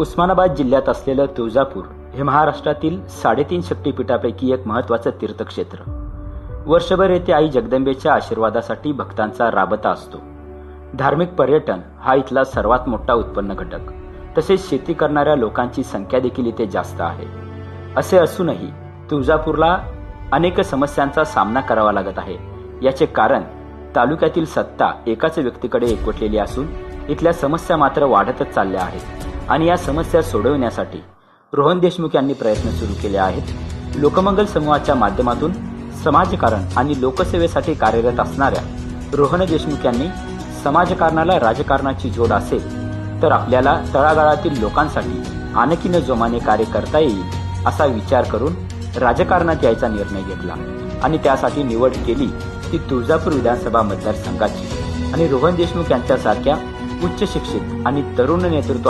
उस्मानाबाद जिल्ह्यात असलेलं तुळजापूर हे महाराष्ट्रातील साडेतीन शक्तीपीठापैकी एक महत्वाचं तीर्थक्षेत्र. वर्षभर येथे आई जगदंबेच्या आशीर्वादासाठी भक्तांचा राबता असतो. धार्मिक पर्यटन हा इथला सर्वात मोठा उत्पन्न घटक. तसेच शेती करणाऱ्या लोकांची संख्या देखील इथे जास्त आहे. असे असूनही तुळजापूरला अनेक समस्यांचा सामना करावा लागत आहे. याचे कारण तालुक्यातील सत्ता एकाच व्यक्तीकडे एकवटलेली असून इथल्या समस्या मात्र वाढतच चालल्या आहेत. आणि या समस्या सोडवण्यासाठी रोहन देशमुख यांनी प्रयत्न सुरू केले आहेत. लोकमंगल समूहाच्या माध्यमातून समाजकारण आणि लोकसेवेसाठी कार्यरत असणाऱ्या रोहन देशमुख यांनी समाजकारणाला राजकारणाची जोड असेल तर आपल्याला तळागाळातील लोकांसाठी आणखीन जोमाने कार्य करता येईल असा विचार करून राजकारणात यायचा निर्णय घेतला आणि त्यासाठी निवड केली ती तुळजापूर विधानसभा मतदारसंघाची. आणि रोहन देशमुख यांच्यासारख्या उच्च शिक्षित आणि तरुण नेतृत्व